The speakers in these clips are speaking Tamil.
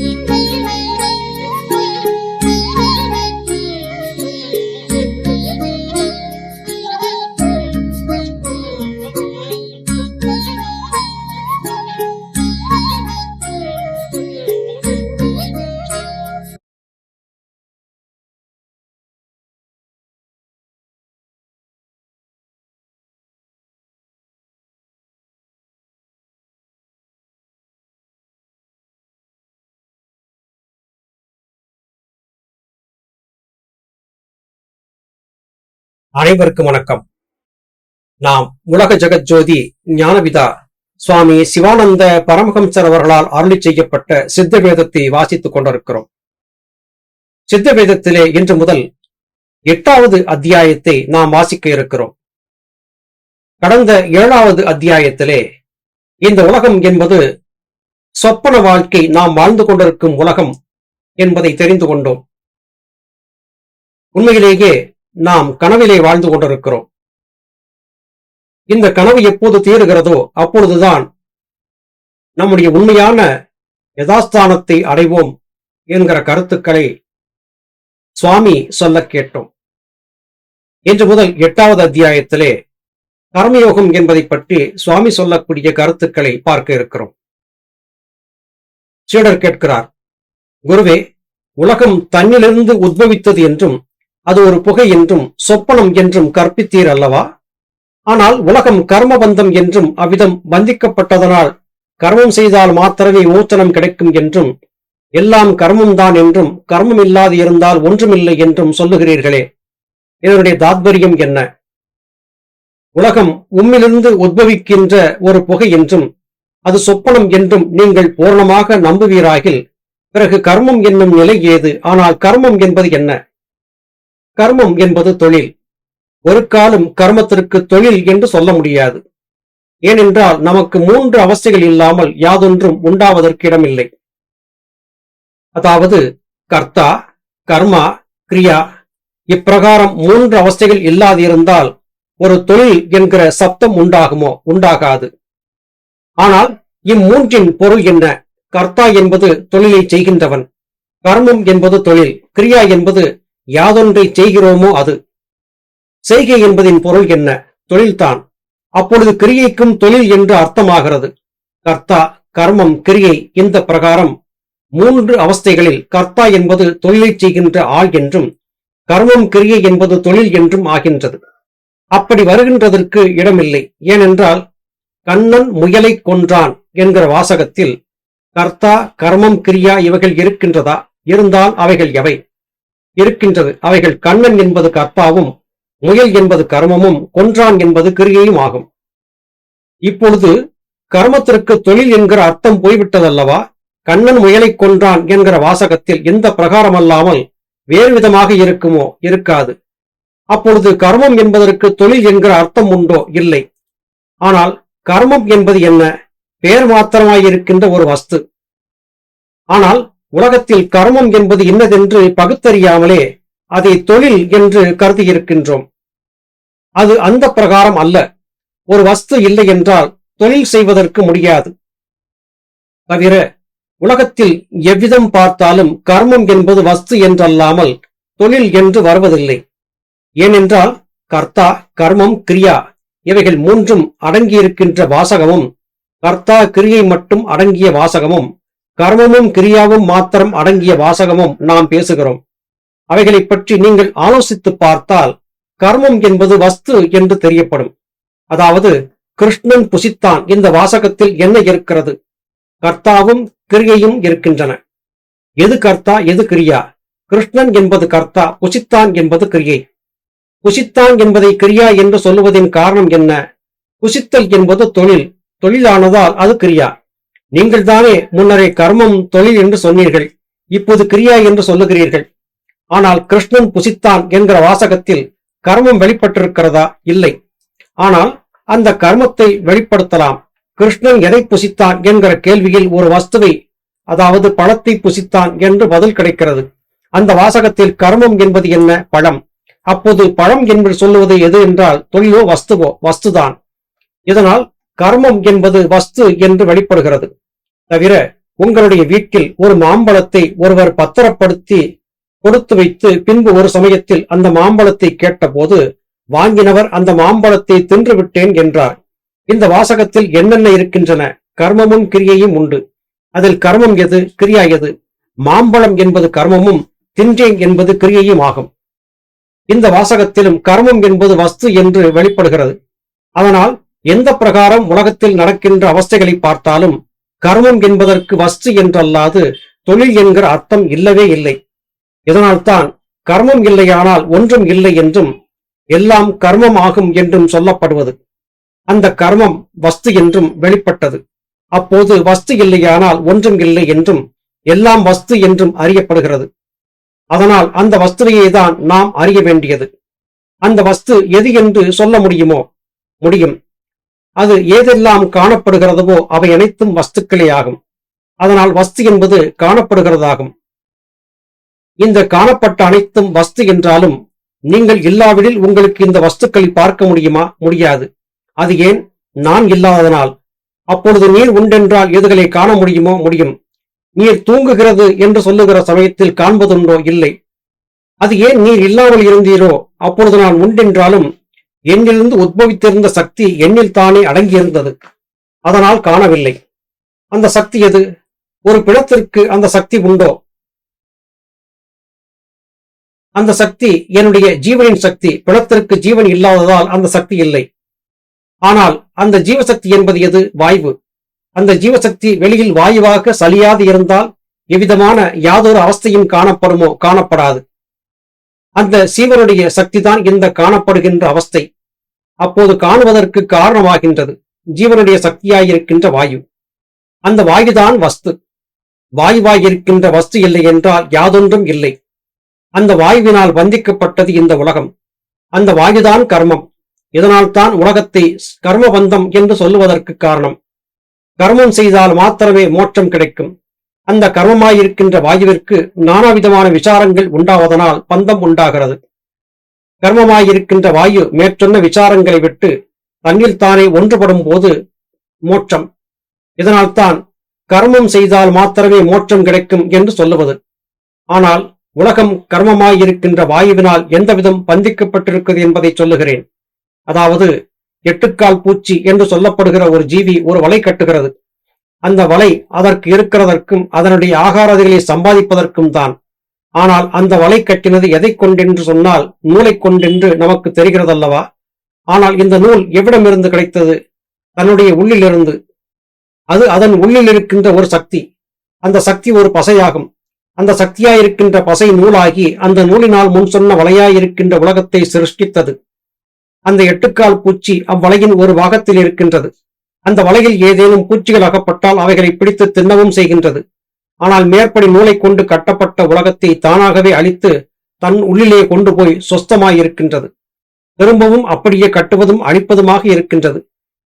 Thank. அனைவருக்கும் வணக்கம். நாம் உலக ஜெகஜோதி ஞானவிதா சுவாமி சிவானந்த பரமஹம்சர் அவர்களால் அருளி செய்யப்பட்ட சித்த வேதத்தை வாசித்துக் கொண்டிருக்கிறோம். சித்த வேதத்திலே இன்று முதல் எட்டாவது அத்தியாயத்தை நாம் வாசிக்க இருக்கிறோம். கடந்த ஏழாவது அத்தியாயத்திலே இந்த உலகம் என்பது சொப்பன வாழ்க்கை நாம் வாழ்ந்து கொண்டிருக்கும் உலகம் என்பதை தெரிந்து கொண்டோம். உண்மையிலேயே நாம் கனவிலே வாழ்ந்து கொண்டிருக்கிறோம். இந்த கனவு எப்போது தீருகிறதோ அப்பொழுதுதான் நம்முடைய உண்மையான யதாஸ்தானத்தை அடைவோம் என்கிற கருத்துக்களை சுவாமி சொல்ல கேட்டோம். இன்று முதல் எட்டாவது அத்தியாயத்திலே கர்மயோகம் என்பதை பற்றி சுவாமி சொல்லக்கூடிய கருத்துக்களை பார்க்க இருக்கிறோம். சீடர் கேட்கிறார் குருவே உலகம் தன்னிலிருந்து உத்பவித்தது என்றும் அது ஒரு புகை என்றும் சொப்பனம் என்றும் கற்பித்தீர் அல்லவா? ஆனால் உலகம் கர்மபந்தம் என்றும் அவ்விதம் பந்திக்கப்பட்டதனால் கர்மம் செய்தால் மாத்திரமே மோச்சனம் கிடைக்கும் என்றும் எல்லாம் கர்மம் தான் என்றும் கர்மம் இல்லாது இருந்தால் ஒன்றுமில்லை என்றும் சொல்லுகிறீர்களே. இதனுடைய தாத்பரியம் என்ன? உலகம் உம்மிலிருந்து உத்பவிக்கின்ற ஒரு புகை என்றும் அது சொப்பனம் என்றும் நீங்கள் பூர்ணமாக நம்புவீராகில் பிறகு கர்மம் என்னும் நிலை ஏது? ஆனால் கர்மம் என்பது என்ன? கர்மம் என்பது தொழில். ஒரு காலம் கர்மத்திற்கு தொழில் என்று சொல்ல முடியாது. ஏனென்றால் நமக்கு மூன்று அவஸ்தைகள் இல்லாமல் யாதொன்றும் உண்டாவதற்கு இடமில்லை. அதாவது கர்த்தா கர்மா கிரியா இப்பிரகாரம் மூன்று அவஸ்தைகள் இல்லாதிருந்தால் ஒரு தொழில் என்கிற சப்தம் உண்டாகுமோ உண்டாகாது. ஆனால் இம்மூன்றின் பொருள் என்ன? கர்த்தா என்பது தொழிலை செய்கின்றவன். கர்மம் என்பது தொழில். கிரியா என்பது யாதொன்றை செய்கிறோமோ அது? செய்கை என்பதின் பொருள் என்ன? தொழில்தான். அப்பொழுது கிரியைக்கும் தொழில் என்று அர்த்தமாகிறது. கர்த்தா கர்மம் கிரியை இந்த பிரகாரம். மூன்று அவஸ்தைகளில் கர்த்தா என்பது தொழிலை செய்கின்ற ஆள் என்றும் கர்மம் கிரியை என்பது தொழில் என்றும் ஆகின்றது. அப்படி வருகின்றதற்கு இடமில்லை. ஏனென்றால் கண்ணன் முயலை கொன்றான் என்கிற வாசகத்தில் கர்த்தா கர்மம் கிரியா இவைகள் இருக்கின்றதா? இருந்தால் அவைகள் எவை? இருக்கின்றது. அவைகள் கண்ணன் என்பது கற்பாவும் முயல் என்பது கர்மமும் கொன்றான் என்பது கிரியையும் ஆகும். இப்பொழுது கர்மத்திற்கு தொழில் என்கிற அர்த்தம் போய்விட்டதல்லவா? கண்ணன் முயலை கொன்றான் என்கிற வாசகத்தில் எந்த பிரகாரம் அல்லாமல் வேறு விதமாக இருக்குமோ? இருக்காது. அப்பொழுது கர்மம் என்பதற்கு தொழில் என்கிற அர்த்தம் உண்டோ? இல்லை. ஆனால் கர்மம் என்பது என்ன? பெயர் மாத்திரமாயிருக்கின்ற ஒரு வஸ்து. ஆனால் உலகத்தில் கர்மம் என்பது இன்னதென்று பகுத்தறியாமலே அதை தொழில் என்று கருதியிருக்கின்றோம். அது அந்த பிரகாரம் அல்ல. ஒரு வஸ்து இல்லை என்றால் தொழில் செய்வதற்கு முடியாது. தவிர உலகத்தில் எவ்விதம் பார்த்தாலும் கர்மம் என்பது வஸ்து என்றல்லாமல் தொழில் என்று வருவதில்லை. ஏனென்றால் கர்த்தா கர்மம் கிரியா இவைகள் மூன்றும் அடங்கியிருக்கின்ற வாசகமும் கர்த்தா கிரியை மட்டும் அடங்கிய வாசகமும் கர்மமும் கிரியாவும் மாத்திரம் அடங்கிய வாசகமும் நாம் பேசுகிறோம். அவைகளை பற்றி நீங்கள் ஆலோசித்து பார்த்தால் கர்மம் என்பது வஸ்து என்று தெரியப்படும். அதாவது கிருஷ்ணன் புசித்தான். இந்த வாசகத்தில் என்ன இருக்கிறது? கர்த்தாவும் கிரியையும் இருக்கின்றன. எது கர்த்தா எது கிரியா? கிருஷ்ணன் என்பது கர்த்தா புசித்தான் என்பது கிரியை. புசித்தான் என்பதை கிரியா என்று சொல்லுவதின் காரணம் என்ன? புசித்தல் என்பது தொழில். தொழிலானதால் அது கிரியா. நீங்கள் தானே முன்னரே கர்மம் தொழில் என்று சொன்னீர்கள் இப்போது கிரியா என்று சொல்லுகிறீர்கள். ஆனால் கிருஷ்ணன் புசித்தான் என்கிற வாசகத்தில் கர்மம் வெளிப்பட்டிருக்கிறதா? இல்லை. ஆனால் அந்த கர்மத்தை வெளிப்படுத்தலாம். கிருஷ்ணன் எதை புசித்தான் என்கிற கேள்வியில் ஒரு வஸ்துவை அதாவது பழத்தை புசித்தான் என்று பதில் கிடைக்கிறது. அந்த வாசகத்தில் கர்மம் என்பது என்ன? பழம். அப்போது பழம் என்று சொல்லுவது எது என்றால் தொழிலோ வஸ்துவோ வஸ்துதான். இதனால் கர்மம் என்பது வஸ்து என்று வெளிப்படுகிறது. தவிர உங்களுடைய வீட்டில் ஒரு மாம்பழத்தை ஒருவர் பத்திரப்படுத்தி கொடுத்து வைத்து பின்பு ஒரு சமயத்தில் அந்த மாம்பழத்தை கேட்டபோது வாங்கினவர் அந்த மாம்பழத்தை தின்று விட்டேன் என்றார். இந்த வாசகத்தில் என்னென்ன இருக்கின்றன? கர்மமும் கிரியையும் உண்டு. அதில் கர்மம் எது? கிரியா எது? மாம்பழம் என்பது கர்மமும் தின்றேன் என்பது கிரியையும் ஆகும். இந்த வாசகத்திலும் கர்மம் என்பது வஸ்து என்று வெளிப்படுகிறது. அதனால் எந்த பிரகாரம் உலகத்தில் நடக்கின்ற அவஸ்தைகளை பார்த்தாலும் கர்மம் என்பதற்கு வஸ்து என்றல்லாது தொழில் என்கிற அர்த்தம் இல்லவே இல்லை. இதனால்தான் கர்மம் இல்லையானால் ஒன்றும் இல்லை என்றும் எல்லாம் கர்மம் ஆகும் என்றும் சொல்லப்படுவது. அந்த கர்மம் வஸ்து என்றும் வெளிப்பட்டது. அப்போது வஸ்து இல்லையானால் ஒன்றும் இல்லை என்றும் எல்லாம் வஸ்து என்றும் அறியப்படுகிறது. அதனால் அந்த வஸ்துவையே தான் நாம் அறிய வேண்டியது. அந்த வஸ்து எது என்று சொல்ல முடியுமோ? முடியும். அது ஏதெல்லாம் காணப்படுகிறதவோ அவை அனைத்தும் வஸ்துக்களே ஆகும் அதனால் வஸ்து என்பது காணப்படுகிறதாகும். இந்த காணப்பட்ட அனைத்தும் வஸ்து என்றாலும் நீங்கள் இல்லாவிடில் உங்களுக்கு இந்த வஸ்துக்களை பார்க்க முடியுமா? முடியாது. அது ஏன்? நான் இல்லாததனால். அப்பொழுது நீர் உண்டென்றால் எதுகளை காண முடியுமோ? முடியும். நீர் தூங்குகிறது என்று சொல்லுகிற சமயத்தில் காண்பதுண்டோ? இல்லை. அது ஏன் நீர் இல்லாமல் இருந்தீரோ? அப்பொழுது நான் உண்டென்றாலும் என்னிலிருந்து உத்பவித்திருந்த சக்தி என்னில் தானே அடங்கியிருந்தது. அதனால் காணவில்லை. அந்த சக்தி எது? ஒரு பிணத்திற்கு அந்த சக்தி உண்டோ? அந்த சக்தி என்னுடைய ஜீவனின் சக்தி. பிணத்திற்கு ஜீவன் இல்லாததால் அந்த சக்தி இல்லை. ஆனால் அந்த ஜீவசக்தி என்பது எது? வாய்வு. அந்த ஜீவசக்தி வெளியில் வாயுவாக சலியாது இருந்தால் எவ்விதமான யாதொரு அவஸ்தையும் காணப்படுமோ? காணப்படாது. அந்த சீவனுடைய சக்திதான் இந்த காணப்படுகின்ற அவஸ்தை. அப்போது காணுவதற்கு காரணமாகின்றது. ஜீவனுடைய சக்தியாயிருக்கின்ற வாயு. அந்த வாயுதான் வஸ்து. வாயுவாயிருக்கின்ற வஸ்து இல்லை என்றால் யாதொன்றும் இல்லை. அந்த வாயுவினால் வந்திக்கப்பட்டது இந்த உலகம். அந்த வாயுதான் கர்மம். இதனால்தான் உலகத்தை கர்மபந்தம் என்று சொல்லுவதற்கு காரணம். கர்மம் செய்தால் மாத்திரமே மோட்சம் கிடைக்கும். அந்த கர்மமாயிருக்கின்ற வாயுவிற்கு நானாவிதமான விசாரங்கள் உண்டாவதனால் பந்தம் உண்டாகிறது. கர்மமாயிருக்கின்ற வாயு மேற்சொன்ன விசாரங்களை விட்டு தன்னில் தானே ஒன்றுபடும் போது மோட்சம். இதனால்தான் கர்மம் செய்தால் மாத்திரமே மோட்சம் கிடைக்கும் என்று சொல்லுவது. ஆனால் உலகம் கர்மமாயிருக்கின்ற வாயுவினால் எந்தவிதம் பந்திக்கப்பட்டிருக்கிறது என்பதை சொல்லுகிறேன். அதாவது எட்டுக்கால் பூச்சி என்று சொல்லப்படுகிற ஒரு ஜீவி ஒரு வலை கட்டுகிறது. அந்த வலை அதற்கு இருக்கிறதற்கும் அதனுடைய ஆகாரதிகளை சம்பாதிப்பதற்கும் தான். ஆனால் அந்த வலை கட்டினது எதை கொண்டென்று சொன்னால் நூலை கொண்டென்று நமக்கு தெரிகிறதல்லவா? ஆனால் இந்த நூல் எவ்விடமிருந்து கிடைத்தது? தன்னுடைய உள்ளிலிருந்து. அது அதன் உள்ளில் இருக்கின்ற ஒரு சக்தி. அந்த சக்தி ஒரு பசையாகும். அந்த சக்தியாயிருக்கின்ற பசை நூலாகி அந்த நூலினால் முன் சொன்ன வலையாயிருக்கின்ற உலகத்தை சிருஷ்டித்தது. அந்த எட்டுக்கால் பூச்சி அவ்வலையின் ஒரு பாகத்தில் இருக்கின்றது. அந்த வலையில் ஏதேனும் பூச்சிகள் அகப்பட்டால் அவைகளை பிடித்து தின்னவும் செய்கின்றது. ஆனால் மேற்படி நூலை கொண்டு கட்டப்பட்ட உலகத்தை தானாகவே அழித்து தன் உள்ளிலே கொண்டு போய் சொஸ்தமாயிருக்கின்றது திரும்பவும் அப்படியே கட்டுவதும் அழிப்பதுமாக இருக்கின்றது.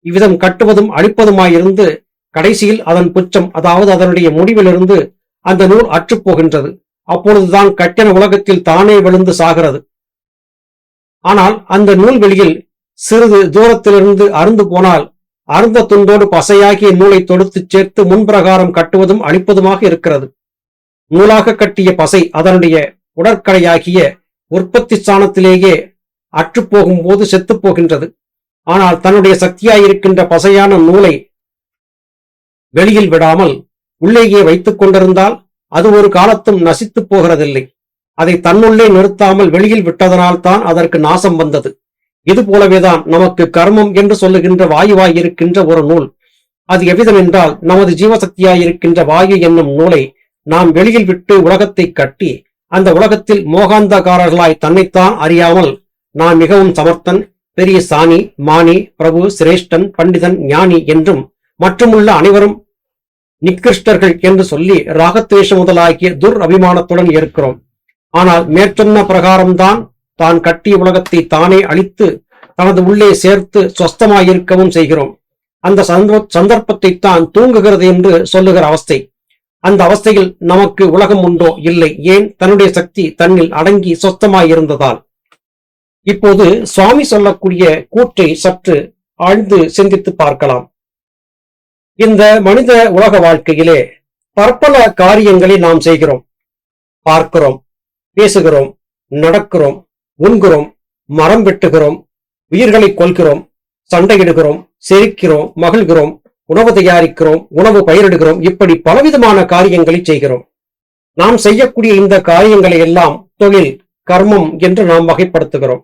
இவ்விதம் கட்டுவதும் அழிப்பதுமாயிருந்து கடைசியில் அதன் புச்சம் அதாவது அதனுடைய முடிவிலிருந்து அந்த நூல் அற்றுப்போகின்றது அப்பொழுதுதான் கட்டின உலகத்தில் தானே விழுந்து சாகிறது. ஆனால் அந்த நூல் வெளியில் சிறிது தூரத்திலிருந்து அருந்து போனால் அருந்த துண்டோடு பசையாகிய நூலை தொடுத்துச் சேர்த்து முன்பிரகாரம் கட்டுவதும் அழிப்பதுமாக இருக்கிறது. நூலாக கட்டிய பசை அதனுடைய உடற்கடையாகிய உற்பத்தி ஸ்தானத்திலேயே அற்றுப்போகும் போது செத்துப் போகின்றது. ஆனால் தன்னுடைய சக்தியாயிருக்கின்ற பசையான நூலை வெளியில் விடாமல் உள்ளேயே வைத்துக் கொண்டிருந்தால் அது ஒரு காலத்தும் நசித்துப் போகிறதில்லை. அதை தன்னுள்ளே நிறுத்தாமல் வெளியில் விட்டதனால் தான் அதற்கு நாசம் வந்தது. இது போலவேதான் நமக்கு கர்மம் என்று சொல்லுகின்ற வாயுவாய் இருக்கின்ற ஒரு நூல். அது எவ்விதம் என்றால் நமது ஜீவசக்தியாயிருக்கின்ற வாயு என்னும் நூலை நாம் வெளியில் விட்டு உலகத்தை கட்டி அந்த உலகத்தில் மோகாந்தகாரர்களாய் தன்னைத்தான் அறியாமல் நான் மிகவும் சமர்த்தன் பெரிய சாணி மானி பிரபு சிரேஷ்டன் பண்டிதன் ஞானி என்றும் மற்றுமுள்ள அனைவரும் நிக்கிருஷ்டர்கள் என்று சொல்லி ராகத்வேஷ முதலாகிய துர் அபிமானத்துடன் இருக்கிறோம் ஆனால் மேற்சொன்ன பிரகாரம்தான் தான் கட்டிய உலகத்தை தானே அழித்து தனது உள்ளே சேர்த்து சொஸ்தமாயிருக்கவும் செய்கிறோம். அந்த சந்தர்ப்பத்தை தான் தூங்குகிறது என்று சொல்லுகிற அவஸ்தை. அந்த அவஸ்தையில் நமக்கு உலகம் உண்டோ இல்லை? ஏன்? தன்னுடைய சக்தி தன்னில் அடங்கி சொஸ்தமாயிருந்ததால். இப்போது சுவாமி சொல்லக்கூடிய கூற்றை சற்று ஆழ்ந்து சிந்தித்து பார்க்கலாம். இந்த மனித உலக வாழ்க்கையிலே பற்பல காரியங்களை நாம் செய்கிறோம். பார்க்கிறோம் பேசுகிறோம் நடக்கிறோம் உண்கிறோம் மரம் வெட்டுகிறோம் உயிர்களை கொள்கிறோம் சண்டையிடுகிறோம் செரிக்கிறோம் மகிழ்கிறோம் உணவு தயாரிக்கிறோம் உணவு பயிரிடுகிறோம் இப்படி பலவிதமான காரியங்களை செய்கிறோம். நாம் செய்யக்கூடிய இந்த காரியங்களை எல்லாம் தொழில் கர்மம் என்று நாம் வகைப்படுத்துகிறோம்.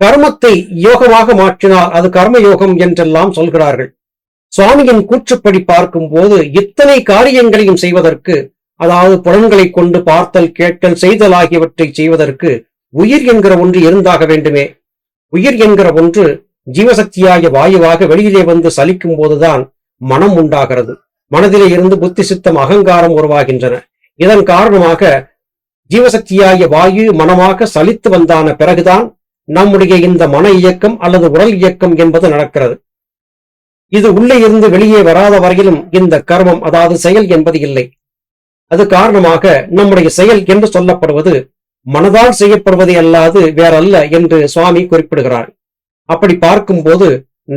கர்மத்தை யோகமாக மாற்றினால் அது கர்ம யோகம் என்றெல்லாம் சொல்கிறார்கள். சுவாமியின் கூற்றுப்படி பார்க்கும் போது இத்தனை காரியங்களையும் செய்வதற்கு அதாவது புலன்களை கொண்டு பார்த்தல் கேட்டல் செய்தல் ஆகியவற்றை செய்வதற்கு உயிர் என்கிற ஒன்று இருந்தாக வேண்டுமே. உயிர் என்கிற ஒன்று ஜீவசக்தியாகிய வாயுவாக வெளியிலே வந்து சலிக்கும் போதுதான் மனம் உண்டாகிறது. மனதிலே இருந்து புத்தி சித்தம் அகங்காரம் உருவாகின்றன. இதன் காரணமாக ஜீவசக்தியாகிய வாயு மனமாக சலித்து வந்தான பிறகுதான் நம்முடைய இந்த மன இயக்கம் அல்லது உடல் இயக்கம் என்பது நடக்கிறது. இது உள்ளே இருந்து வெளியே வராத வரையிலும் இந்த கர்மம் அதாவது செயல் என்பது இல்லை. அது காரணமாக நம்முடைய செயல் என்று சொல்லப்படுவது மனதால் செய்யப்படுவதை அல்லாது வேறல்ல என்று சுவாமி குறிப்பிடுகிறார். அப்படி பார்க்கும்போது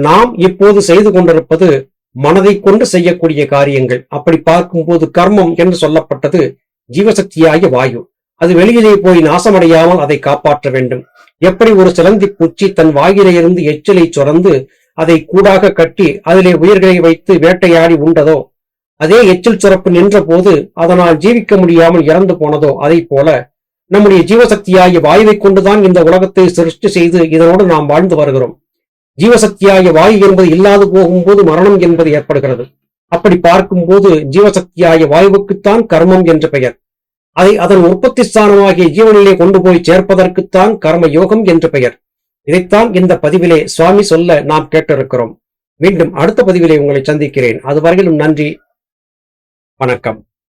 நாம் இப்போது செய்து கொண்டிருப்பது மனதை கொண்டு செய்யக்கூடிய காரியங்கள். அப்படி பார்க்கும்போது கர்மம் என்று சொல்லப்பட்டது ஜீவசக்தியாகிய வாயு. அது வெளியிலே போய் நாசமடையாமல் அதை காப்பாற்ற வேண்டும். எப்படி ஒரு சிலந்தி பூச்சி தன் வாயிலிருந்து எச்சிலை சுரந்து அதை கூடாக கட்டி அதிலே உயிர்களை வைத்து வேட்டையாடி உண்டதோ அதே எச்சில் சுரப்பு நின்ற போது அதனால் ஜீவிக்க முடியாமல் இறந்து போனதோ அதை போல நம்முடைய ஜீவசக்தியாகிய வாயுவை கொண்டுதான் இந்த உலகத்தை சிருஷ்டி செய்து இதனோடு நாம் வாழ்ந்து வருகிறோம். ஜீவசக்தியாகிய வாயு என்பது இல்லாது போகும்போது மரணம் என்பது ஏற்படுகிறது. அப்படி பார்க்கும்போது ஜீவசக்தியாகிய வாயுவுக்குத்தான் கர்மம் என்று பெயர். அதை அதன் உற்பத்தி ஸ்தானமாகிய ஜீவனிலே கொண்டு போய் சேர்ப்பதற்குத்தான் கர்ம யோகம் என்று பெயர். இதைத்தான் இந்த பதிவிலே சுவாமி சொல்ல நாம் கேட்டிருக்கிறோம். மீண்டும் அடுத்த பதிவிலே உங்களை சந்திக்கிறேன். அதுவரையிலும் நன்றி. வணக்கம்.